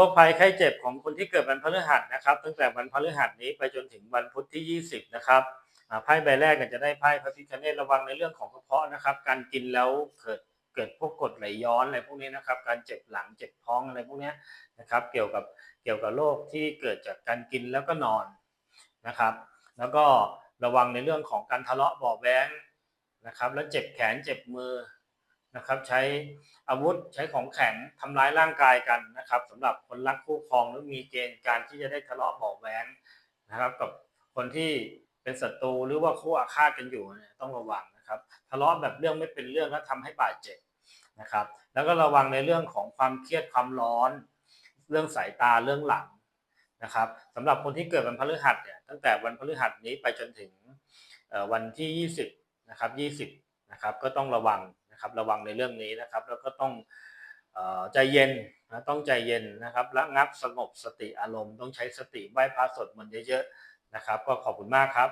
โรคภัยไข้เจ็บของคนที่เกิดวันพฤหัสนะครับ ตั้งแต่วันพฤหัสนี้ไปจนถึงวันพุธที่ 20 นะครับไพ่ใบแรกเนี่ยจะได้ไพ่พระพิฆเนศระวังในเรื่องของกระเพาะนะครับ การกินแล้วเกิดเกิดพวกกรดไหลย้อนอะไรพวกนี้นะครับ การเจ็บหลังเจ็บท้องอะไรพวกนี้นะครับ เกี่ยวกับเกี่ยวกับโรคที่เกิดจากการกินแล้วก็นอนนะครับ แล้วก็ระวังในเรื่องของการทะเลาะเบาแว้งนะครับ แล้วเจ็บแขนเจ็บมือ นะครับใช้อาวุธใช้ของแข็งทำร้ายร่างกายกันนะครับสำหรับคนรักคู่ครองหรือมีเกณฑ์การที่จะได้ทะเลาะเบาะแว้งนะครับ กับคนที่เป็นศัตรูหรือว่าคู่อาฆาตกันอยู่เนี่ยต้องระวังนะครับทะเลาะแบบเรื่องไม่เป็นเรื่องแล้วทำให้บาดเจ็บนะครับ แล้วก็ระวังในเรื่องของความเครียดความร้อน เรื่องสายตาเรื่องหลังนะครับสำหรับคนที่เกิดวันพฤหัสเนี่ยตั้งแต่วันพฤหัสนี้ไปจนถึงวันที่ 20นะครับ20นะครับก็ต้องระวัง นะครับระวังในเรื่องนี้นะครับ แล้วก็ต้องอใจเย็นนะต้องใจเย็นนะครับระงับสงบสติอารมณ์ ต้องใช้สติไหว้พระสวดมนต์เยอะๆนะครับ ก็ขอบคุณมากครับ